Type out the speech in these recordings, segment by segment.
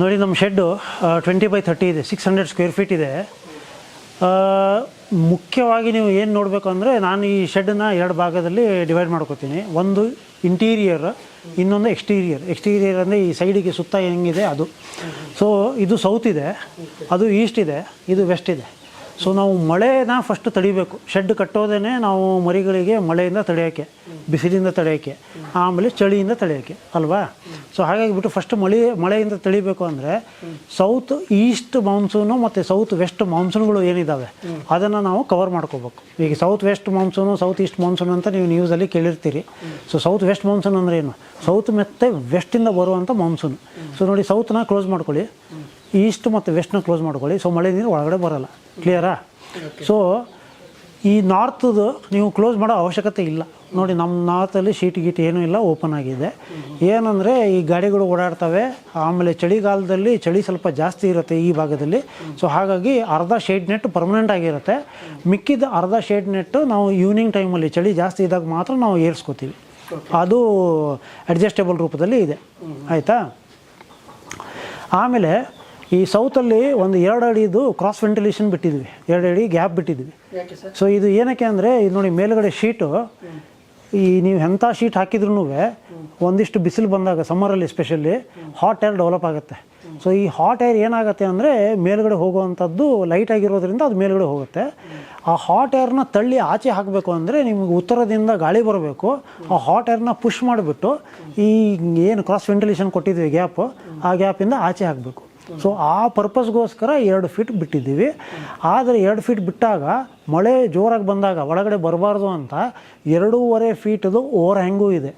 ನೋಡಿ ನಮ್ಮ shed twenty by thirty ಇದೆ ಸಿಕ್ಸ್ ಹಂಡ್ರೆಡ್ ಸ್ಕ್ವೇರ್ ಫೀಟ್ ಇದೆ. ಮುಖ್ಯವಾಗಿ ನೀವು ಏನು ನೋಡಬೇಕು ಅಂದರೆ ನಾನು ಈ ಶೆಡ್ನ ಎರಡು ಭಾಗದಲ್ಲಿ ಡಿವೈಡ್ ಮಾಡ್ಕೋತೀನಿ. ಒಂದು ಇಂಟೀರಿಯರ್ ಇನ್ನೊಂದು ಎಕ್ಸ್ಟೀರಿಯರ್ ಎಕ್ಸ್ಟೀರಿಯರ್ ಅಂದರೆ ಈ ಸೈಡಿಗೆ ಸುತ್ತ ಹೆಂಗಿದೆ ಅದು. ಸೊ ಇದು ಸೌತ್ ಇದೆ, ಅದು ಈಸ್ಟ್ ಇದೆ, ಇದು ವೆಸ್ಟ್ ಇದೆ. ಸೊ ನಾವು ಮಳೆನ ಫಸ್ಟ್ ತಡಿಬೇಕು. ಶೆಡ್ ಕಟ್ಟೋದೇ ನಾವು ಮರಿಗಳಿಗೆ ಮಳೆಯಿಂದ ತಡೆಯೋಕ್ಕೆ, ಬಿಸಿಲಿಂದ ತಡೆಯೋಕ್ಕೆ, ಆಮೇಲೆ ಚಳಿಯಿಂದ ತಡೆಯೋಕ್ಕೆ, ಅಲ್ವಾ? ಸೊ ಹಾಗಾಗಿ ಬಿಟ್ಟು ಫಸ್ಟ್ ಮಳೆ, ಮಳೆಯಿಂದ ತಿಳಿಬೇಕು ಅಂದರೆ ಸೌತ್ ಈಸ್ಟ್ ಮಾನ್ಸೂನು ಮತ್ತು ಸೌತ್ ವೆಸ್ಟ್ ಮಾನ್ಸೂನ್ಗಳು ಏನಿದ್ದಾವೆ ಅದನ್ನು ನಾವು ಕವರ್ ಮಾಡ್ಕೋಬೇಕು. ಈಗ south west monsoon south east monsoon ಅಂತ ನೀವು ನ್ಯೂಸಲ್ಲಿ ಕೇಳಿರ್ತೀರಿ. ಸೊ ಸೌತ್ ವೆಸ್ಟ್ ಮಾನ್ಸೂನ್ ಅಂದರೆ ಏನು? ಸೌತ್ ಮತ್ತು ವೆಸ್ಟಿಂದ ಬರುವಂಥ ಮಾನ್ಸೂನ್ ಸೊ ನೋಡಿ ಸೌತ್ನ ಕ್ಲೋಸ್ ಮಾಡ್ಕೊಳ್ಳಿ. ಈಸ್ಟ್ ಮತ್ತು ವೆಸ್ಟ್ನ ಕ್ಲೋಸ್ ಮಾಡ್ಕೊಳ್ಳಿ. ಸೊ ಮಳೆ ನೀರು ಒಳಗಡೆ ಬರೋಲ್ಲ. ಕ್ಲಿಯರಾ ಸೊ ಈ ನಾರ್ತದು ನೀವು ಕ್ಲೋಸ್ ಮಾಡೋ ಅವಶ್ಯಕತೆ ಇಲ್ಲ. ನೋಡಿ ನಮ್ಮ ನಾರ್ತಲ್ಲಿ ಶೀಟ್ ಗೀಟ್ ಏನೂ ಇಲ್ಲ ಓಪನ್ ಆಗಿದೆ. ಏನಂದರೆ ಈ ಗಾಡಿಗಳು ಓಡಾಡ್ತವೆ. ಆಮೇಲೆ ಚಳಿಗಾಲದಲ್ಲಿ ಚಳಿ ಸ್ವಲ್ಪ ಜಾಸ್ತಿ ಇರುತ್ತೆ ಈ ಭಾಗದಲ್ಲಿ. ಸೊ ಹಾಗಾಗಿ ಅರ್ಧ ಶೇಡ್ ನೆಟ್ ಪರ್ಮನೆಂಟ್ ಆಗಿರುತ್ತೆ. ಮಿಕ್ಕಿದ ಅರ್ಧ ಶೇಡ್ ನೆಟ್ಟು ನಾವು ಈವ್ನಿಂಗ್ ಟೈಮಲ್ಲಿ ಚಳಿ ಜಾಸ್ತಿ ಇದ್ದಾಗ ಮಾತ್ರ ನಾವು ಏರಿಸ್ಕೋತೀವಿ. ಅದು ಅಡ್ಜಸ್ಟೇಬಲ್ ರೂಪದಲ್ಲಿ ಇದೆ. ಆಯಿತಾ? ಆಮೇಲೆ ಈ ಸೌತಲ್ಲಿ ಒಂದು ಎರಡು ಅಡಿದು ಕ್ರಾಸ್ ವೆಂಟಿಲೇಷನ್ ಬಿಟ್ಟಿದ್ವಿ. ಎರಡು ಅಡಿ ಗ್ಯಾಪ್ ಬಿಟ್ಟಿದ್ವಿ. ಸೊ ಇದು ಏನಕ್ಕೆ ಅಂದರೆ ಇದು ನೋಡಿ ಮೇಲುಗಡೆ ಶೀಟು. ಈ ನೀವು ಎಂಥ ಶೀಟ್ ಹಾಕಿದ್ರೂ ಒಂದಿಷ್ಟು ಬಿಸಿಲು ಬಂದಾಗ ಸಮ್ಮರಲ್ಲಿ ಎಸ್ಪೆಷಲಿ ಹಾಟ್ ಏರ್ ಡೆವಲಪ್ ಆಗುತ್ತೆ. ಸೊ ಈ ಹಾಟ್ ಏರ್ ಏನಾಗುತ್ತೆ ಅಂದರೆ ಮೇಲ್ಗಡೆ ಹೋಗುವಂಥದ್ದು ಲೈಟ್ ಆಗಿರೋದ್ರಿಂದ ಅದು ಮೇಲ್ಗಡೆ ಹೋಗುತ್ತೆ. ಆ ಹಾಟ್ ಏರ್ನ ತಳ್ಳಿ ಆಚೆ ಹಾಕಬೇಕು ಅಂದರೆ ನಿಮಗೆ ಉತ್ತರದಿಂದ ಗಾಳಿ ಬರಬೇಕು. ಆ ಹಾಟ್ ಏರ್ನ ಪುಷ್ ಮಾಡಿಬಿಟ್ಟು ಈ ಏನು ಕ್ರಾಸ್ ವೆಂಟಿಲೇಷನ್ ಕೊಟ್ಟಿದ್ವಿ ಗ್ಯಾಪ್ ಆ ಗ್ಯಾಪಿಂದ ಆಚೆ ಹಾಕಬೇಕು. ಸೊ ಆ ಪರ್ಪಸ್ಗೋಸ್ಕರ ಎರಡು ಫೀಟ್ ಬಿಟ್ಟಿದ್ದೀವಿ. ಆದರೆ ಎರಡು ಫೀಟ್ ಬಿಟ್ಟಾಗ ಮಳೆ ಜೋರಾಗಿ ಬಂದಾಗ ಒಳಗಡೆ ಬರಬಾರ್ದು ಅಂತ ಎರಡೂವರೆ ಫೀಟದು ಓವರ್ ಹ್ಯಾಂಗೂ ಇದೆ.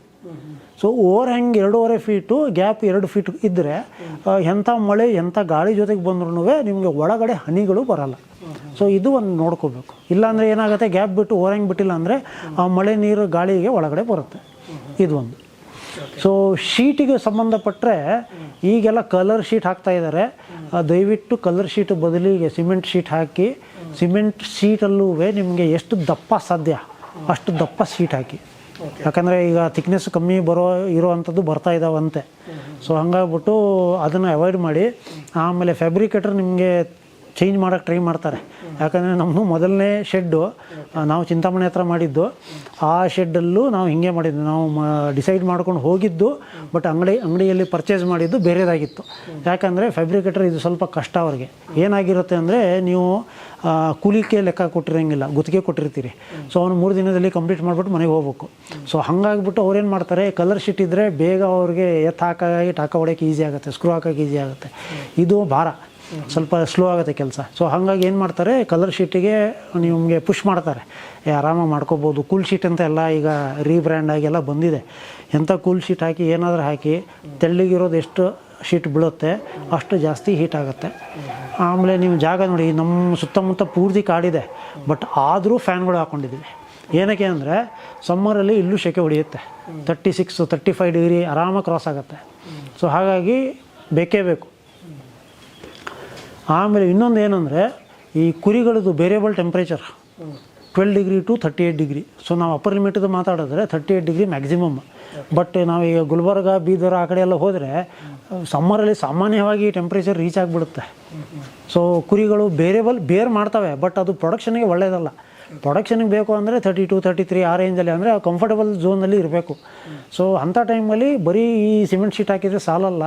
ಸೊ ಓವರ್ ಹ್ಯಾಂಗ್ ಎರಡೂವರೆ ಫೀಟು ಗ್ಯಾಪ್ ಎರಡು ಫೀಟ್ ಇದ್ದರೆ ಎಂಥ ಮಳೆ, ಎಂಥ ಗಾಳಿ ಜೊತೆಗೆ ಬಂದ್ರೂ ನಿಮಗೆ ಒಳಗಡೆ ಹನಿಗಳು ಬರಲ್ಲ. ಸೊ ಇದು ಒಂದು ನೋಡ್ಕೋಬೇಕು. ಇಲ್ಲಾಂದರೆ ಏನಾಗುತ್ತೆ ಗ್ಯಾಪ್ ಬಿಟ್ಟು ಓವರ್ ಹ್ಯಾಂಗ್ ಬಿಟ್ಟಿಲ್ಲ ಅಂದರೆ ಆ ಮಳೆ, ನೀರು, ಗಾಳಿಗೆ ಒಳಗಡೆ ಬರುತ್ತೆ. ಇದು ಒಂದು. ಸೊ ಶೀಟಿಗೆ ಸಂಬಂಧಪಟ್ಟರೆ ಈಗೆಲ್ಲ ಕಲರ್ ಶೀಟ್ ಹಾಕ್ತಾ ಇದ್ದಾರೆ. ದಯವಿಟ್ಟು ಕಲರ್ ಶೀಟ್ ಬದಲಿಗೆ ಸಿಮೆಂಟ್ ಶೀಟ್ ಹಾಕಿ ಸಿಮೆಂಟ್ ಶೀಟಲ್ಲೂ ನಿಮಗೆ ಎಷ್ಟು ದಪ್ಪ ಸಾಧ್ಯ? ಅಷ್ಟು ದಪ್ಪ ಶೀಟ್ ಹಾಕಿ. ಯಾಕಂದರೆ ಈಗ ಥಿಕ್ನೆಸ್ ಕಮ್ಮಿ ಬರೋ ಇರೋವಂಥದ್ದು ಬರ್ತಾ ಇದ್ದಾವಂತೆ ಸೊ ಹಂಗಾಗ್ಬಿಟ್ಟು ಅದನ್ನು ಅವಾಯ್ಡ್ ಮಾಡಿ ಆಮೇಲೆ ಫ್ಯಾಬ್ರಿಕೇಟರ್ ನಿಮಗೆ ಚೇಂಜ್ ಮಾಡೋಕ್ಕೆ ಟ್ರೈ ಮಾಡ್ತಾರೆ. ಯಾಕಂದರೆ ನಮ್ಮದು ಮೊದಲನೇ ಶೆಡ್ಡು ನಾವು ಚಿಂತಾಮಣಿ ಹತ್ರ ಮಾಡಿದ್ದು. ಆ ಶೆಡ್ಡಲ್ಲೂ ನಾವು ಹಿಂಗೆ ಮಾಡಿದ್ದು. ನಾವು ಡಿಸೈಡ್ ಮಾಡ್ಕೊಂಡು ಹೋಗಿದ್ದು ಬಟ್ ಅಂಗಡಿ, ಅಂಗಡಿಯಲ್ಲಿ ಪರ್ಚೇಸ್ ಮಾಡಿದ್ದು ಬೇರೆದಾಗಿತ್ತು. ಯಾಕಂದರೆ ಫ್ಯಾಬ್ರಿಕೇಟರ್ ಇದು ಸ್ವಲ್ಪ ಕಷ್ಟ ಅವ್ರಿಗೆ. ಏನಾಗಿರುತ್ತೆ ಅಂದರೆ ನೀವು ಕೂಲಿಕೆ ಲೆಕ್ಕ ಕೊಟ್ಟಿರೋಂಗಿಲ್ಲ, ಗುತ್ತಿಗೆ ಕೊಟ್ಟಿರ್ತೀರಿ. ಸೊ ಅವನು ಮೂರು ದಿನದಲ್ಲಿ ಕಂಪ್ಲೀಟ್ ಮಾಡಿಬಿಟ್ಟು ಮನೆಗೆ ಹೋಗ್ಬೇಕು. ಸೊ ಹಂಗಾಗ್ಬಿಟ್ಟು ಅವ್ರೇನು ಮಾಡ್ತಾರೆ ಕಲರ್ ಶೀಟ್ ಇದ್ದರೆ ಬೇಗ ಅವ್ರಿಗೆ ಎತ್ತು ಹಾಕಾಗಿ, ಟಾಕ ಹೊಡೆಯೋಕ್ಕೆ ಈಸಿ ಆಗುತ್ತೆ ಸ್ಕ್ರೂ ಹಾಕೋಕ್ಕೆ ಈಸಿ ಆಗುತ್ತೆ. ಇದು ಭಾರ. ಸ್ವಲ್ಪ ಸ್ಲೋ ಆಗುತ್ತೆ ಕೆಲಸ. ಸೊ ಹಾಗಾಗಿ ಏನು ಮಾಡ್ತಾರೆ ಕಲರ್ ಶೀಟಿಗೆ ನಿಮಗೆ ಪುಷ್ ಮಾಡ್ತಾರೆ. ಆರಾಮಾಗಿ ಮಾಡ್ಕೋಬೋದು. ಕೂಲ್ ಶೀಟ್ ಅಂತ ಎಲ್ಲ ಈಗ ರೀಬ್ರ್ಯಾಂಡ್ ಆಗಿ ಎಲ್ಲ ಬಂದಿದೆ. ಎಂಥ ಕೂಲ್ ಶೀಟ್ ಹಾಕಿ, ಏನಾದರೂ ಹಾಕಿ, ತೆಳ್ಳಗಿರೋದು ಎಷ್ಟು ಶೀಟ್ ಬೀಳುತ್ತೆ, ಅಷ್ಟು ಜಾಸ್ತಿ ಹೀಟ್ ಆಗುತ್ತೆ. ಆಮೇಲೆ ನೀವು ಜಾಗ ನೋಡಿ ನಮ್ಮ ಸುತ್ತಮುತ್ತ ಪೂರ್ತಿ ಕಾಡಿದೆ. ಬಟ್ ಆದರೂ ಫ್ಯಾನ್ಗಳು ಹಾಕ್ಕೊಂಡಿದ್ದೀವಿ ಏನಕ್ಕೆ ಅಂದರೆ ಸಮ್ಮರಲ್ಲಿ ಇಲ್ಲೂ ಶೆಕೆ ಹೊಡೆಯುತ್ತೆ. Thirty six thirty five degree ಆರಾಮಾಗಿ ಕ್ರಾಸ್ ಆಗುತ್ತೆ. ಸೊ ಹಾಗಾಗಿ ಬೇಕೇ ಬೇಕು. ಆಮೇಲೆ ಇನ್ನೊಂದು ಏನಂದರೆ, ಈ ಕುರಿಗಳದ್ದು variable temperature twelve degree to thirty eight degree so ನಾವು ಅಪ್ಪರ್ ಲಿಮಿಟದು ಮಾತಾಡಿದ್ರೆ thirty eight degree maximum but ನಾವೀಗ ಗುಲ್ಬರ್ಗ, ಬೀದರ್ ಆ ಕಡೆ ಎಲ್ಲ ಹೋದರೆ ಸಮ್ಮರಲ್ಲಿ ಸಾಮಾನ್ಯವಾಗಿ ಟೆಂಪ್ರೇಚರ್ ರೀಚ್ ಆಗಿಬಿಡುತ್ತೆ. ಸೊ ಕುರಿಗಳು ಬೇರೆಬಲ್ ಬೇರ್ ಮಾಡ್ತವೆ ಬಟ್ ಅದು ಪ್ರೊಡಕ್ಷನ್ಗೆ ಒಳ್ಳೆಯದಲ್ಲ ಪ್ರೊಡಕ್ಷನ್ಗೆ ಬೇಕು ಅಂದರೆ ತರ್ಟಿ ಟು ತರ್ಟಿ ತ್ರೀ ಆ ರೇಂಜಲ್ಲಿ ಅಂದರೆ ಕಂಫರ್ಟಬಲ್ ಝೋನಲ್ಲಿ ಇರಬೇಕು. ಸೊ ಅಂಥ ಟೈಮಲ್ಲಿ ಬರೀ ಈ ಸಿಮೆಂಟ್ ಶೀಟ್ ಹಾಕಿದರೆ ಸಾಲಲ್ಲ.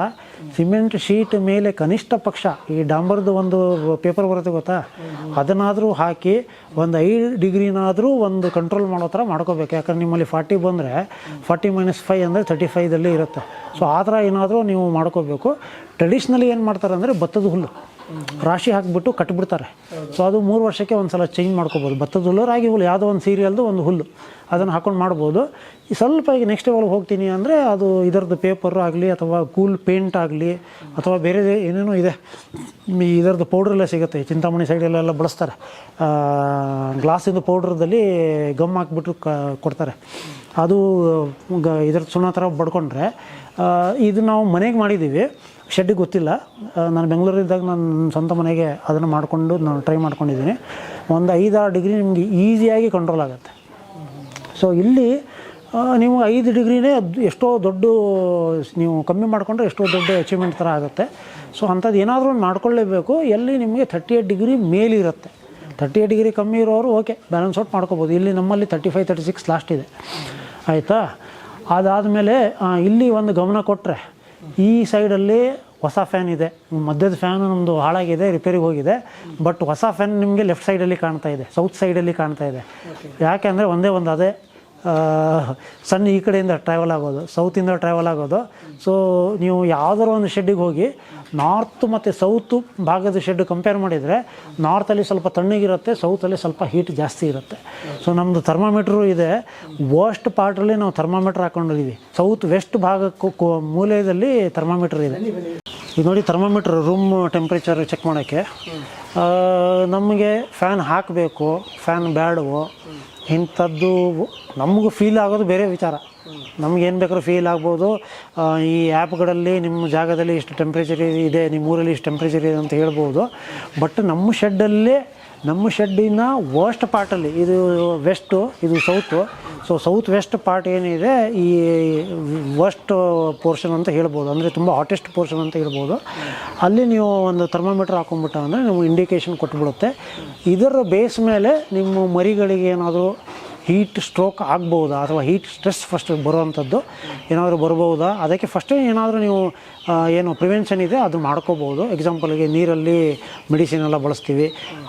ಸಿಮೆಂಟ್ ಶೀಟ್ ಮೇಲೆ ಕನಿಷ್ಠ ಪಕ್ಷ, ಈ ಡಾಂಬರ್ದು ಒಂದು ಪೇಪರ್ ಬರುತ್ತೆ ಗೊತ್ತಾ? ಅದನ್ನಾದರೂ ಹಾಕಿ ಒಂದು ಐದು ಡಿಗ್ರಿನಾದರೂ ಒಂದು ಕಂಟ್ರೋಲ್ ಮಾಡೋ ಥರ ಮಾಡ್ಕೋಬೇಕು. ಯಾಕಂದ್ರೆ ನಿಮ್ಮಲ್ಲಿ ಫಾರ್ಟಿ ಬಂದರೆ ಫಾರ್ಟಿ ಮೈನಸ್ ಫೈ ಅಂದರೆ ತರ್ಟಿ ಫೈದಲ್ಲಿ ಇರುತ್ತೆ. ಸೊ ಆ ಥರ ಏನಾದರೂ ನೀವು ಮಾಡ್ಕೋಬೇಕು. ಟ್ರೆಡಿಷ್ನಲಿ ಏನು ಮಾಡ್ತಾರೆ ಅಂದರೆ ಭತ್ತದ ಹುಲ್ಲು. ರಾಶಿ ಹಾಕಿಬಿಟ್ಟು ಕಟ್ಬಿಡ್ತಾರೆ. ಸೊ ಅದು ಮೂರು ವರ್ಷಕ್ಕೆ ಒಂದು ಸಲ ಚೇಂಜ್ ಮಾಡ್ಕೋಬೋದು. ಭತ್ತದ ಹುಲ್ಲು ರಾಗಿ ಹುಲ್ಲು, ಯಾವುದೋ ಒಂದು ಸೀರಿಯಲ್ದು ಒಂದು ಹುಲ್ಲು. ಅದನ್ನು ಹಾಕೊಂಡು ಮಾಡ್ಬೋದು. ಈ ಸ್ವಲ್ಪ ಈಗ ನೆಕ್ಸ್ಟ್ ಒಳಗೆ ಹೋಗ್ತೀನಿ ಅಂದರೆ ಅದು ಇದರದ್ದು ಪೇಪರು ಆಗಲಿ ಅಥವಾ ಕೂಲ್ ಪೇಂಟ್ ಆಗಲಿ ಅಥವಾ ಬೇರೆ ಏನೇನೋ ಇದೆ. ಇದರದ್ದು ಪೌಡ್ರೆಲ್ಲ ಸಿಗುತ್ತೆ. ಚಿಂತಾಮಣಿ ಸೈಡಲ್ಲೆಲ್ಲ ಬಳಸ್ತಾರೆ. ಗ್ಲಾಸಿಂದು ಪೌಡ್ರದಲ್ಲಿ ಗಮ್ ಹಾಕ್ಬಿಟ್ಟು ಕ ಕೊಡ್ತಾರೆ. ಅದು, ಗ ಇದ್ರದ್ದು ಸುಣ್ಣ ಥರ ಬಡ್ಕೊಂಡ್ರೆ ಇದು ನಾವು ಮನೆಗೆ ಮಾಡಿದ್ದೀವಿ ಶೆಡ್ಡಿಗೆ ಗೊತ್ತಿಲ್ಲ. ನಾನು ಬೆಂಗಳೂರಿದ್ದಾಗ ನನ್ನ ಸ್ವಂತ ಮನೆಗೆ ಅದನ್ನು ಮಾಡಿಕೊಂಡು ನಾನು ಟ್ರೈ ಮಾಡ್ಕೊಂಡಿದ್ದೀನಿ. ಒಂದು ಐದಾರು ಡಿಗ್ರಿ ನಿಮಗೆ ಈಸಿಯಾಗಿ ಕಂಟ್ರೋಲ್ ಆಗುತ್ತೆ. ಸೊ ಇಲ್ಲಿ ನೀವು ಐದು ಡಿಗ್ರಿನೇ ಎಷ್ಟೋ ದೊಡ್ಡ, ನೀವು ಕಮ್ಮಿ ಮಾಡಿಕೊಂಡ್ರೆ ಎಷ್ಟೋ ದೊಡ್ಡ ಅಚೀವ್ಮೆಂಟ್ ಥರ ಆಗುತ್ತೆ. ಸೊ ಅಂಥದ್ದು ಏನಾದರೂ ಒಂದು ಮಾಡ್ಕೊಳ್ಳೇಬೇಕು. ಎಲ್ಲಿ ನಿಮಗೆ ಥರ್ಟಿ ಏಟ್ ಡಿಗ್ರಿ ಮೇಲಿರುತ್ತೆ. ತರ್ಟಿ ಏಟ್ ಡಿಗ್ರಿ ಕಮ್ಮಿ ಇರೋರು ಓಕೆ ಬ್ಯಾಲೆನ್ಸ್ ಔಟ್ ಮಾಡ್ಕೋಬೋದು. ಇಲ್ಲಿ ನಮ್ಮಲ್ಲಿ thirty five thirty six last ಇದೆ. ಆಯಿತಾ? ಅದಾದಮೇಲೆ ಇಲ್ಲಿ ಒಂದು ಗಮನ ಕೊಟ್ಟರೆ ಈ ಸೈಡಲ್ಲಿ ಹೊಸ ಫ್ಯಾನ್ ಇದೆ. ಮಧ್ಯದ ಫ್ಯಾನ್ ನಮ್ಮದು ಹಾಳಾಗಿದೆ ರಿಪೇರಿಗೆ ಹೋಗಿದೆ. ಬಟ್ ಹೊಸ ಫ್ಯಾನ್ ನಿಮಗೆ ಲೆಫ್ಟ್ ಸೈಡಲ್ಲಿ ಕಾಣ್ತಾ ಇದೆ ಸೌತ್ ಸೈಡಲ್ಲಿ ಕಾಣ್ತಾ ಇದೆ. ಯಾಕೆಂದರೆ ಒಂದೇ ಒಂದು ಅದೇ ಸಣ್ಣ ಈ ಕಡೆಯಿಂದ ಟ್ರಾವೆಲ್ ಆಗೋದು ಸೌತಿಂದ ಟ್ರಾವೆಲ್ ಆಗೋದು. ಸೊ ನೀವು ಯಾವುದಾದ್ರು ಒಂದು ಶೆಡ್ಡಿಗೆ ಹೋಗಿ ನಾರ್ತ್ ಮತ್ತು ಸೌತ್ ಭಾಗದ ಶೆಡ್ ಕಂಪೇರ್ ಮಾಡಿದರೆ ನಾರ್ತಲ್ಲಿ ಸ್ವಲ್ಪ ತಣ್ಣಗಿರುತ್ತೆ ಸೌತಲ್ಲಿ ಸ್ವಲ್ಪ ಹೀಟ್ ಜಾಸ್ತಿ ಇರುತ್ತೆ. ಸೊ ನಮ್ಮದು ಥರ್ಮಾಮೀಟ್ರು ಇದೆ. ವರ್ಸ್ಟ್ ಪಾರ್ಟಲ್ಲಿ ನಾವು ಥರ್ಮಾಮೀಟ್ರ್ ಹಾಕೊಂಡಿದ್ದೀವಿ ಸೌತ್ ವೆಸ್ಟ್ ಭಾಗಕ್ಕೂ ಮೂಲೆಯಲ್ಲಿ ಥರ್ಮಾಮೀಟ್ರ್ ಇದೆ. ಇದು ನೋಡಿ ಥರ್ಮಾಮೀಟ್ರ್ ರೂಮ್ ಟೆಂಪ್ರೇಚರ್ ಚೆಕ್ ಮಾಡೋಕ್ಕೆ. ನಮಗೆ ಫ್ಯಾನ್ ಹಾಕಬೇಕು ಫ್ಯಾನ್ ಬೇಡವೋ ಇಂಥದ್ದು ನಮಗೂ ಫೀಲ್ ಆಗೋದು ಬೇರೆ ವಿಚಾರ. ನಮಗೇನು ಬೇಕಾದ್ರೂ ಫೀಲ್ ಆಗ್ಬೋದು. ಈ ಆ್ಯಪ್ಗಳಲ್ಲಿ ನಿಮ್ಮ ಜಾಗದಲ್ಲಿ ಇಷ್ಟು ಟೆಂಪ್ರೇಚರ್ ಇದೆ, ನಿಮ್ಮ ಊರಲ್ಲಿ ಇಷ್ಟು ಟೆಂಪ್ರೇಚರ್ ಇದೆ ಅಂತ ಹೇಳ್ಬೋದು. ಬಟ್ ನಮ್ಮ ಶೆಡ್ಡಲ್ಲೇ ನಮ್ಮ ಶೆಡ್ಡಿನ ವರ್ಸ್ಟ್ ಪಾರ್ಟಲ್ಲಿ ಇದು ವೆಸ್ಟು ಇದು south so south west part ಏನಿದೆ, ಈ ವರ್ಸ್ಟ್ ಪೋರ್ಷನ್ ಅಂತ ಹೇಳ್ಬೋದು. ಅಂದರೆ ತುಂಬ ಹಾಟೆಸ್ಟ್ ಪೋರ್ಷನ್ ಅಂತ ಹೇಳ್ಬೋದು. ಅಲ್ಲಿ ನೀವು ಒಂದು ಥರ್ಮಾಮೀಟ್ರ್ ಹಾಕೊಂಡ್ಬಿಟ್ಟ ಅಂದರೆ ನಿಮ್ಗೆ ಇಂಡಿಕೇಶನ್ ಕೊಟ್ಬಿಡುತ್ತೆ. ಇದರ ಬೇಸ್ ಮೇಲೆ ನಿಮ್ಮ ಮರಿಗಳಿಗೆ ಏನಾದರೂ ಹೀಟ್ ಸ್ಟ್ರೋಕ್ ಆಗ್ಬೋದಾ ಅಥವಾ ಹೀಟ್ ಸ್ಟ್ರೆಸ್ ಫಸ್ಟ್ ಬರುವಂಥದ್ದು ಏನಾದರೂ ಬರ್ಬೋದಾ ಅದಕ್ಕೆ ಫಸ್ಟ್ ಏನಾದರೂ ನೀವು ಏನು ಪ್ರಿವೆನ್ಷನ್ ಇದೆ, ಅದು ಮಾಡ್ಕೋಬೋದು ಎಕ್ಸಾಂಪಲ್ಗೆ ನೀರಲ್ಲಿ ಮೆಡಿಸಿನ್ ಎಲ್ಲ ಬಳಸ್ತೀವಿ.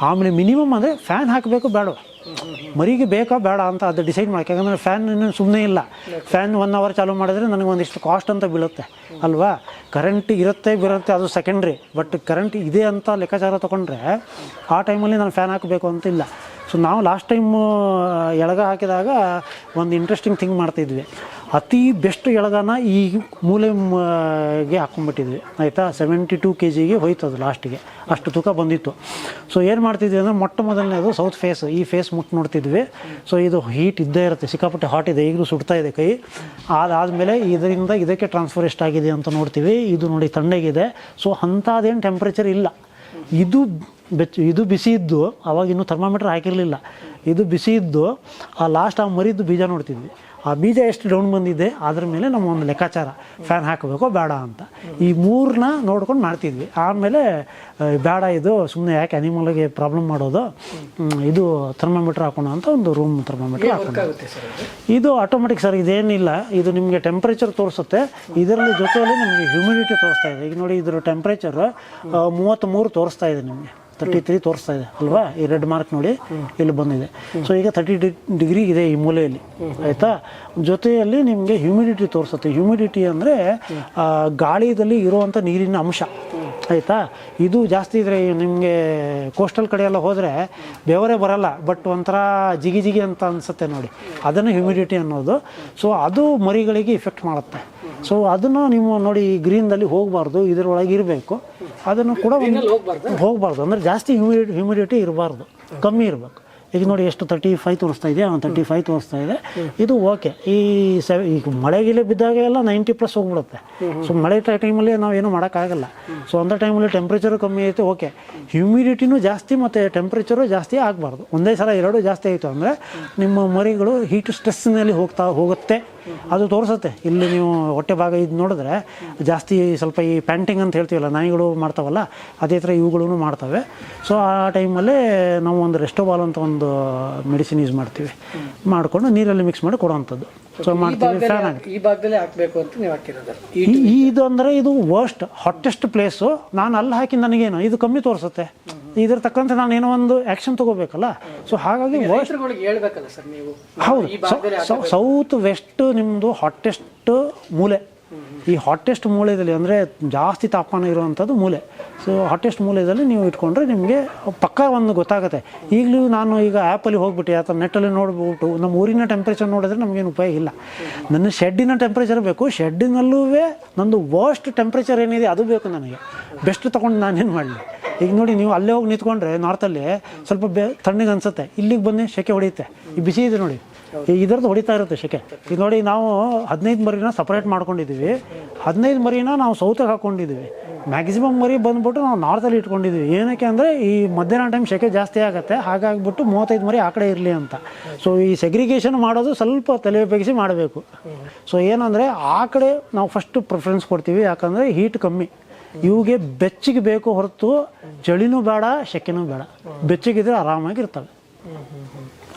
ಆಮೇಲೆ ಮಿನಿಮಮ್ ಅಂದರೆ ಫ್ಯಾನ್ ಹಾಕಬೇಕು ಬೇಡ. ಮರಿಗೆ ಬೇಕಾ ಬೇಡ ಅಂತ ಅದು ಡಿಸೈಡ್ ಮಾಡಿ ಯಾಕಂದರೆ ಫ್ಯಾನ್ ಇನ್ನೂ ಸುಮ್ಮನೆ ಇಲ್ಲ. ಫ್ಯಾನ್ ಒನ್ ಅವರ್ ಚಾಲೂ ಮಾಡಿದ್ರೆ ನನಗೆ ಒಂದಿಷ್ಟು ಕಾಸ್ಟ್ ಅಂತ ಬೀಳುತ್ತೆ. ಅಲ್ವಾ? ಕರೆಂಟ್ ಇರುತ್ತೆ ಬಿರುತ್ತೆ ಅದು ಸೆಕೆಂಡ್ರಿ ಬಟ್ ಕರೆಂಟ್ ಇದೆ ಅಂತ ಲೆಕ್ಕಾಚಾರ ತೊಗೊಂಡ್ರೆ ಆ ಟೈಮಲ್ಲಿ ನಾನು ಫ್ಯಾನ್ ಹಾಕಬೇಕು ಅಂತ ಇಲ್ಲ. ಸೊ ನಾವು ಲಾಸ್ಟ್ ಟೈಮ್ ಎಳಗ ಹಾಕಿದಾಗ ಒಂದು ಇಂಟ್ರೆಸ್ಟಿಂಗ್ ಥಿಂಗ್ ಮಾಡ್ತಿದ್ವಿ. ಅತಿ ಬೆಸ್ಟ್ ಎಳಗನ ಈ ಮೂಲೆಗೆ ಹಾಕೊಂಡ್ಬಿಟ್ಟಿದ್ವಿ. ಆಯಿತಾ? ಸೆವೆಂಟಿ ಟೂ ಕೆ ಜಿಗೆ ಹೋಯ್ತು ಅದು ಲಾಸ್ಟಿಗೆ ಅಷ್ಟು ತೂಕ ಬಂದಿತ್ತು. ಸೊ ಏನು ಮಾಡ್ತಿದ್ವಿ ಅಂದರೆ ಮೊಟ್ಟ ಮೊದಲನೇದು ಸೌತ್ ಫೇಸ್ ಈ ಫೇಸ್ ಮುಟ್ಟು ನೋಡ್ತಿದ್ವಿ. ಸೊ ಇದು ಹೀಟ್ ಇದ್ದೇ ಇರುತ್ತೆ. ಸಿಕ್ಕಾಪಟ್ಟೆ ಹಾಟ್ ಇದೆ. ಈಗಲೂ ಸುಡ್ತಾ ಇದೆ ಕೈ. ಅದಾದಮೇಲೆ ಇದರಿಂದ ಇದಕ್ಕೆ ಟ್ರಾನ್ಸ್ಫರ್ ಎಷ್ಟಾಗಿದೆ ಅಂತ ನೋಡ್ತೀವಿ. ಇದು ನೋಡಿ ತಣ್ಣಗಿದೆ. ಸೊ ಅಂಥದ್ದೇನು ಟೆಂಪ್ರೇಚರ್ ಇಲ್ಲ. ಇದು ಬೆಚ್ಚ ಇದು ಬಿಸಿ ಇದ್ದು ಅವಾಗ ಇನ್ನೂ ಥರ್ಮಾಮೀಟ್ರ್ ಹಾಕಿರಲಿಲ್ಲ. ಇದು ಬಿಸಿ ಇದ್ದು ಆ ಲಾಸ್ಟ್ ಆ ಮರಿದ್ದು ಬೀಜ ನೋಡ್ತಿದ್ವಿ. ಆ ಬೀಜ ಎಷ್ಟು ಡೌನ್ ಬಂದಿದೆ ಅದ್ರ ಮೇಲೆ ನಮ್ಮ ಒಂದು ಲೆಕ್ಕಾಚಾರ. ಫ್ಯಾನ್ ಹಾಕಬೇಕೋ ಬೇಡ ಅಂತ. ಈ ಮೂರನ್ನ ನೋಡ್ಕೊಂಡು ಮಾಡ್ತಿದ್ವಿ. ಆಮೇಲೆ ಬೇಡ ಇದು ಸುಮ್ಮನೆ ಯಾಕೆ ಅನಿಮಲ್ಗೆ ಪ್ರಾಬ್ಲಮ್ ಮಾಡೋದು? ಇದು ಥರ್ಮಾಮೀಟ್ರ್ ಹಾಕೋಣ ಅಂತ ಒಂದು ರೂಮ್ ಥರ್ಮಾಮೀಟ್ರ್ ಹಾಕೋಣ. ಇದು ಆಟೋಮೆಟಿಕ್ ಸರ್ ಇದೇನಿಲ್ಲ. ಇದು ನಿಮಗೆ ಟೆಂಪ್ರೇಚರ್ ತೋರಿಸುತ್ತೆ. ಇದರಲ್ಲಿ ಜೊತೆಯಲ್ಲಿ ನಿಮಗೆ ಹ್ಯೂಮಿಡಿಟಿ ತೋರಿಸ್ತಾ ಇದೆ. ಈಗ ನೋಡಿ ಇದರ ಟೆಂಪ್ರೇಚರ್ ಮೂವತ್ತ್ಮೂರು ತೋರಿಸ್ತಾ ಇದೆ ನಿಮಗೆ. ತರ್ಟಿ ತ್ರೀ ತೋರಿಸ್ತಾ ಇದೆ, ಅಲ್ವಾ? ಈ ರೆಡ್ ಮಾರ್ಕ್ ನೋಡಿ ಇಲ್ಲಿ ಬಂದಿದೆ. ಸೊ ಈಗ ತರ್ಟಿ ಡಿಗ್ರಿ ಇದೆ ಈ ಮೂಲೆಯಲ್ಲಿ, ಆಯಿತಾ? ಜೊತೆಯಲ್ಲಿ ನಿಮಗೆ ಹ್ಯೂಮಿಡಿಟಿ ತೋರಿಸುತ್ತೆ. ಹ್ಯೂಮಿಡಿಟಿ ಅಂದರೆ ಗಾಳಿಯಲ್ಲಿ ಇರುವಂಥ ನೀರಿನ ಅಂಶ. ಆಯಿತಾ? ಇದು ಜಾಸ್ತಿ ಇದ್ರೆ ನಿಮಗೆ ಕೋಸ್ಟಲ್ ಕಡೆ ಎಲ್ಲ ಹೋದರೆ ಬೆವರೇ ಬರಲ್ಲ ಬಟ್ ಒಂಥರ ಜಿಗಿ ಜಿಗಿ ಅಂತ ಅನಿಸುತ್ತೆ ನೋಡಿ. ಅದನ್ನು ಹ್ಯೂಮಿಡಿಟಿ ಅನ್ನೋದು. ಸೊ ಅದು ಮರಿಗಳಿಗೆ ಇಫೆಕ್ಟ್ ಮಾಡುತ್ತೆ. ಸೊ ಅದನ್ನು ನೀವು ನೋಡಿ ಗ್ರೀನ್ದಲ್ಲಿ ಹೋಗಬಾರ್ದು ಇದರೊಳಗೆ ಇರಬೇಕು. ಅದನ್ನು ಕೂಡ ಹೋಗಬಾರ್ದು? ಅಂದರೆ ಜಾಸ್ತಿ ಹ್ಯೂಮಿಡಿ ಹ್ಯೂಮಿಡಿಟಿ ಇರಬಾರ್ದು. ಕಮ್ಮಿ ಇರಬೇಕು. ಈಗ ನೋಡಿ ಎಷ್ಟು ತರ್ಟಿ ಫೈವ್ ತೋರಿಸ್ತಾ ಇದೆ ತರ್ಟಿ ಫೈವ್ ತೋರಿಸ್ತಾ ಇದೆ. ಇದು ಓಕೆ ಈ ಸೆವೆ ಈಗ ಮಳೆಗಿಲೆ ಬಿದ್ದಾಗ ಎಲ್ಲ ನೈಂಟಿ ಪ್ಲಸ್ ಹೋಗ್ಬಿಡುತ್ತೆ. ಸೊ ಮಳೆ ಟೈಮಲ್ಲಿ ನಾವು ಏನು ಮಾಡೋಕ್ಕಾಗಲ್ಲ. ಸೊ ಅಂಥ ಟೈಮಲ್ಲಿ ಟೆಂಪ್ರೇಚರು ಕಮ್ಮಿ ಐತೆ ಓಕೆ ಹ್ಯೂಮಿಡಿಟಿನೂ ಜಾಸ್ತಿ ಮತ್ತು ಟೆಂಪ್ರೇಚರು ಜಾಸ್ತಿ ಆಗಬಾರ್ದು. ಒಂದೇ ಸಲ ಎರಡು ಜಾಸ್ತಿ ಆಯಿತು ಅಂದರೆ ನಿಮ್ಮ ಮರಿಗಳು ಹೀಟ್ ಸ್ಟ್ರೆಸ್ನಲ್ಲಿ ಹೋಗ್ತಾ, ಹೋಗುತ್ತೆ. ಅದು ತೋರಿಸುತ್ತೆ. ಇಲ್ಲಿ ನೀವು ಹೊಟ್ಟೆ ಭಾಗ ಇದು ನೋಡಿದ್ರೆ ಜಾಸ್ತಿ ಸ್ವಲ್ಪ ಈ ಪ್ಯಾಂಟಿಂಗ್ ಅಂತ ಹೇಳ್ತೀವಲ್ಲ, ನಾಯಿಗಳು ಮಾಡ್ತಾವಲ್ಲ, ಅದೇ ಥರ ಇವುಗಳೂ ಮಾಡ್ತವೆ. ಸೊ ಆ ಟೈಮಲ್ಲಿ ನಾವು ಒಂದು ರೆಸ್ಟೋಬಾಲ್ ಅಂತ ಒಂದು ಮೆಡಿಸಿನ್ ಯೂಸ್ ಮಾಡ್ತೀವಿ. ಮಾಡಿಕೊಂಡು ನೀರಲ್ಲಿ ಮಿಕ್ಸ್ ಮಾಡಿ ಕೊಡುವಂಥದ್ದು ಸೊ ಮಾಡ್ತೀವಿ ಫ್ಯಾನ್ ಆಗುತ್ತೆ. ಈ ಭಾಗದಲ್ಲೇ ಹಾಕ್ಬೇಕು ಅಂತ ನೀವು ಹಾಕಿರೋದು. ಈ ಈ- ಈ ಇದು ಅಂದರೆ ಇದು ವರ್ಸ್ಟ್ ಹಾಟೆಸ್ಟ್ ಪ್ಲೇಸು ನಾನು ಅಲ್ಲಿ ಹಾಕಿ ನನಗೇನು? ಇದು ಕಮ್ಮಿ ತೋರಿಸುತ್ತೆ. ಇದ್ರ ತಕ್ಕಂತೆ ನಾನು ಏನೋ ಒಂದು ಆ್ಯಕ್ಷನ್ ತಗೋಬೇಕಲ್ಲ? ಸೊ ಹಾಗಾಗಿ ವೋಸ್ಟ್ ರೈತರುಗಳಿಗೆ ಹೇಳ್ಬೇಕಲ್ಲ ಸರ್ ನೀವು? ಹೌದು. ಈ ಭಾಗದಲ್ಲಿ ಸೌ- ಸೌತ್ ವೆಸ್ಟ್ ನಿಮ್ಮದು ಹಾಟೆಸ್ಟ್ ಮೂಲೆ. ಈ ಹಾಟೆಸ್ಟ್ ಮೂಲೆಯಲ್ಲಿ ಅಂದರೆ ಜಾಸ್ತಿ ತಾಪಮಾನ ಇರುವಂಥದ್ದು ಮೂಲೆ. ಸೊ ಹಾಟೆಸ್ಟ್ ಮೂಲೆಯಲ್ಲಿ ನೀವು ಇಟ್ಕೊಂಡ್ರೆ ನಿಮಗೆ ಪಕ್ಕ ಒಂದು ಗೊತ್ತಾಗುತ್ತೆ. ಈಗಲೂ ನಾನು ಈಗ ಆ್ಯಪಲ್ಲಿ ಹೋಗ್ಬಿಟ್ಟು, ಅಥವಾ ನೆಟ್ಟಲ್ಲಿ ನೋಡ್ಬಿಟ್ಟು, ನಮ್ಮ ಊರಿನ ಟೆಂಪ್ರೇಚರ್ ನೋಡಿದ್ರೆ ನಮಗೇನು ಉಪಯೋಗ ಇಲ್ಲ. ನನ್ನ ಶೆಡ್ಡಿನ ಟೆಂಪ್ರೇಚರ್ ಬೇಕು ಶೆಡ್ಡಿನಲ್ಲೂ ನಂದು ವರ್ಸ್ಟ್ ಟೆಂಪ್ರೇಚರ್ ಏನಿದೆ ಅದು ಬೇಕು ನನಗೆ. ಬೆಸ್ಟ್ ತೊಗೊಂಡು ನಾನೇನು ಮಾಡಲಿ? ಈಗ ನೋಡಿ, ನೀವು ಅಲ್ಲೇ ಹೋಗಿ ನಿಂತ್ಕೊಂಡ್ರೆ ನಾರ್ತಲ್ಲಿ ಸ್ವಲ್ಪ ಬೆ, ತಣ್ಣಗೆ ಅನಿಸುತ್ತೆ. ಇಲ್ಲಿಗೆ ಬಂದು ಶೆಕೆ ಹೊಡೆಯುತ್ತೆ. ಈ ಬಿಸಿ ಇದೆ ನೋಡಿ. ಇದರದ್ದು ಹೊಡಿತಾ ಇರುತ್ತೆ ಶೆಕೆ. ಈಗ ನೋಡಿ, ನಾವು ಹದಿನೈದು ಮರಿನ ಸಪ್ರೇಟ್ ಮಾಡ್ಕೊಂಡಿದ್ದೀವಿ. ಹದಿನೈದು ಮರಿನ ನಾವು ಸೌತೆಗೆ ಹಾಕ್ಕೊಂಡಿದ್ದೀವಿ ಮ್ಯಾಕ್ಸಿಮಮ್ ಮರಿ ಬಂದ್ಬಿಟ್ಟು ನಾವು ನಾರ್ತಲ್ಲಿ ಇಟ್ಕೊಂಡಿದ್ವಿ. ಏನಕ್ಕೆ ಅಂದರೆ ಈ ಮಧ್ಯಾಹ್ನ ಟೈಮ್ ಸೆಕೆ ಜಾಸ್ತಿ ಆಗುತ್ತೆ. ಹಾಗಾಗ್ಬಿಟ್ಟು ಮೂವತ್ತೈದು ಮರಿ ಆ ಕಡೆ ಇರಲಿ ಅಂತ. ಸೊ ಈ ಸೆಗ್ರಿಗೇಷನ್ ಮಾಡೋದು ಸ್ವಲ್ಪ ತಲೆ ಉಪಯೋಗಿಸಿ ಮಾಡಬೇಕು. ಸೊ ಏನಂದರೆ ಆ ಕಡೆ ನಾವು ಫಸ್ಟ್ ಪ್ರಿಫರೆನ್ಸ್ ಕೊಡ್ತೀವಿ. ಯಾಕಂದರೆ ಹೀಟ್ ಕಮ್ಮಿ. ಇವಿಗೆ ಬೆಚ್ಚಗೆ ಬೇಕು ಹೊರತು ಚಳಿನೂ ಬೇಡ, ಸೆಕೆನೂ ಬೇಡ. ಬೆಚ್ಚಗಿದ್ರೆ ಆರಾಮಾಗಿರ್ತವೆ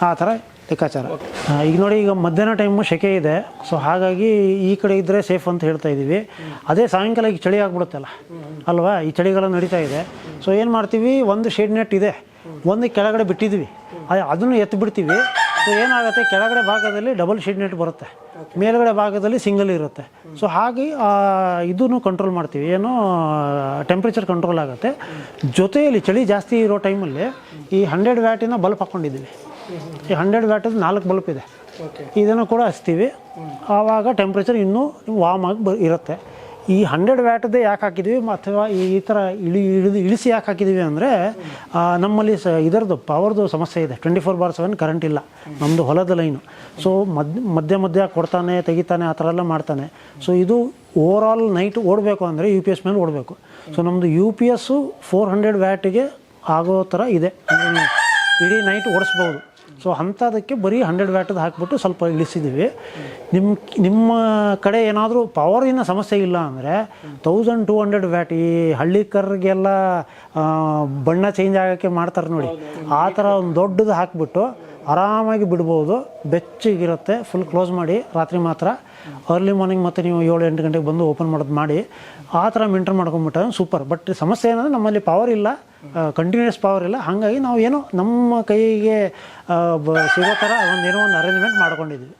ಆ ಥರ ಲೆಕ್ಕಾಚಾರ. ಈಗ ನೋಡಿ, ಈಗ ಮಧ್ಯಾಹ್ನ ಟೈಮು ಸೆಕೆ ಇದೆ. ಸೊ ಹಾಗಾಗಿ ಈ ಕಡೆ ಇದ್ದರೆ ಸೇಫ್ ಅಂತ ಹೇಳ್ತಾ ಇದ್ದೀವಿ. ಅದೇ ಸಾಯಂಕಾಲ ಈಗ ಚಳಿ ಆಗ್ಬಿಡುತ್ತಲ್ಲ. ಅಲ್ವಾ? ಈ ಚಳಿಗಾಲ ನಡೀತಾ ಇದೆ. ಸೊ ಏನು ಮಾಡ್ತೀವಿ? ಒಂದು ಶೇಡ್ ನೆಟ್ ಇದೆ. ಒಂದು ಕೆಳಗಡೆ ಬಿಟ್ಟಿದ್ವಿ ಅದೇ ಅದನ್ನು ಎತ್ತು ಬಿಡ್ತೀವಿ. ಸೊ ಏನಾಗುತ್ತೆ? ಕೆಳಗಡೆ ಭಾಗದಲ್ಲಿ ಡಬಲ್ ಶೇಡ್ ನೆಟ್ ಬರುತ್ತೆ. ಮೇಲ್ಗಡೆ ಭಾಗದಲ್ಲಿ ಸಿಂಗಲ್ ಇರುತ್ತೆ. ಸೊ ಹಾಗೆ ಇದನ್ನು ಕಂಟ್ರೋಲ್ ಮಾಡ್ತೀವಿ. ಏನು ಟೆಂಪ್ರೇಚರ್ ಕಂಟ್ರೋಲ್ ಆಗುತ್ತೆ. ಜೊತೆಯಲ್ಲಿ ಚಳಿ ಜಾಸ್ತಿ ಇರೋ ಟೈಮಲ್ಲಿ ಈ ಹಂಡ್ರೆಡ್ ವ್ಯಾಟಿನ ಬಲ್ಬ್ ಹಾಕ್ಕೊಂಡಿದ್ದೀವಿ ಈ ಹಂಡ್ರೆಡ್ ವ್ಯಾಟದ ನಾಲ್ಕು ಬಲ್ಪ್ ಇದೆ. ಇದನ್ನು ಕೂಡ ಹಚ್ತೀವಿ. ಆವಾಗ ಟೆಂಪ್ರೇಚರ್ ಇನ್ನೂ ವಾಮ್ ಆಗಿ ಬ ಇರುತ್ತೆ. ಈ ಹಂಡ್ರೆಡ್ ವ್ಯಾಟದ್ದೇ ಯಾಕೆ ಹಾಕಿದ್ದೀವಿ ಅಥವಾ ಈ ಈ ಥರ ಇಳಿ ಇಳಿದು ಇಳಿಸಿ ಯಾಕೆ ಹಾಕಿದ್ದೀವಿ ಅಂದರೆ ನಮ್ಮಲ್ಲಿ ಸ ಇದರದ್ದು ಪವರ್ದು ಸಮಸ್ಯೆ ಇದೆ. Twenty four bar seven current ಇಲ್ಲ. ನಮ್ಮದು ಹೊಲದ ಲೈನು ಸೊ ಮಧ್ಯ ಮಧ್ಯ ಮಧ್ಯ ಕೊಡ್ತಾನೆ ತೆಗಿತಾನೆ ಆ ಥರ ಎಲ್ಲ ಮಾಡ್ತಾನೆ. ಸೊ ಇದು ಓವರ್ ಆಲ್ ನೈಟ್ ಓಡಬೇಕು ಅಂದರೆ ಯು ಪಿ ಎಸ್ ಮೇಲೆ ಓಡಬೇಕು. ಸೊ ನಮ್ಮದು U P S four hundred ವ್ಯಾಟಿಗೆ ಆಗೋ ಥರ ಇದೆ. ಇಡೀ ನೈಟ್ ಓಡಿಸ್ಬೋದು. ಸೊ ಅಂಥದಕ್ಕೆ ಬರೀ ಹಂಡ್ರೆಡ್ ವ್ಯಾಟದ್ದು ಹಾಕ್ಬಿಟ್ಟು ಸ್ವಲ್ಪ ಇಳಿಸಿದ್ದೀವಿ ನಿಮ್ಮ ನಿಮ್ಮ ಕಡೆ ಏನಾದರೂ ಪವರಿನ ಸಮಸ್ಯೆ ಇಲ್ಲ ಅಂದರೆ ತೌಸಂಡ್ ಟೂ ಹಂಡ್ರೆಡ್ ವ್ಯಾಟ್ ಈ ಹಳ್ಳಿಕರ್ಗೆಲ್ಲ ಬಣ್ಣ ಚೇಂಜ್ ಆಗೋಕ್ಕೆ ಮಾಡ್ತಾರೆ ನೋಡಿ. ಆ ಥರ ಒಂದು ದೊಡ್ಡದು ಹಾಕ್ಬಿಟ್ಟು ಆರಾಮಾಗಿ ಬಿಡ್ಬೋದು, ಬೆಚ್ಚಗಿರುತ್ತೆ ಫುಲ್ ಕ್ಲೋಸ್ ಮಾಡಿ, ರಾತ್ರಿ ಮಾತ್ರ. ಅರ್ಲಿ ಮಾರ್ನಿಂಗ್ ಮತ್ತು ನೀವು ಏಳು, ಎಂಟು ಗಂಟೆಗೆ ಬಂದು ಓಪನ್ ಮಾಡೋದು ಮಾಡಿ, ಆ ಥರ ಮೇಂಟೈನ್ ಮಾಡ್ಕೊಂಬಿಟ್ರೆ ಸೂಪರ್ ಬಟ್ ಸಮಸ್ಯೆ ಏನಂದರೆ ನಮ್ಮಲ್ಲಿ ಪವರ್ ಇಲ್ಲ ಕಂಟಿನ್ಯೂಸ್ ಪವರ್ ಇಲ್ಲ. ಹಾಗಾಗಿ ನಾವು ಏನೋ ನಮ್ಮ ಕೈಗೆ ಸಿಗೋ ಥರ ಒಂದು ಏನೋ ಒಂದು ಅರೇಂಜ್ಮೆಂಟ್ ಮಾಡ್ಕೊಂಡಿದ್ವಿ.